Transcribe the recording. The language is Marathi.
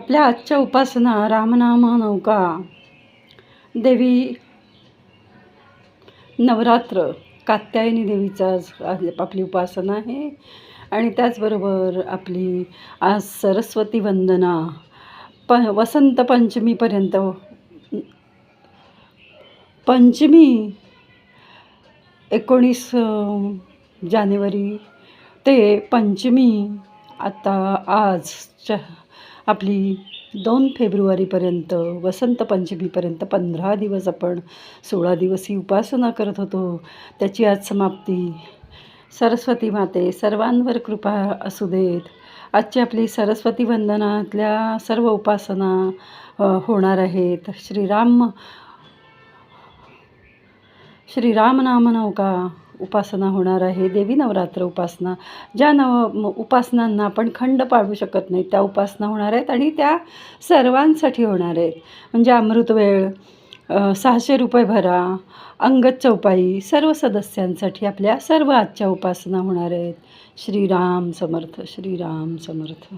आपल्या आजच्या उपासना रामनाम नौका देवी नवरात्र कात्यायनी देवीचा आपली उपासना आहे. आणि त्याचबरोबर आपली आज सरस्वती वंदना प वसंत पंचमीपर्यंत पंचमी एकोणीस जानेवारी ते पंचमी आता आजच्या आपली दोन फेब्रुवारीपर्यंत वसंत पंचमीपर्यंत पंधरा दिवस आपण सोळा दिवस ही उपासना करत होतो. त्याची आज समाप्ती. सरस्वती माते सर्वांवर कृपा असू देत. आजची आपली सरस्वती वंदनातल्या सर्व उपासना होणार आहेत. श्रीराम श्रीराम नाम नौका. उपासना होणार आहे देवी नवरात्र उपासना ज्या नव उपासनांना आपण खंड पाडू शकत नाही त्या उपासना होणार आहेत आणि त्या सर्वांसाठी होणार आहेत. म्हणजे अमृतवेळ सहाशे रुपये भरा अंगत चौपाई सर्व सदस्यांसाठी आपल्या सर्व आजच्या उपासना होणार आहेत. श्रीराम समर्थ श्रीराम समर्थ.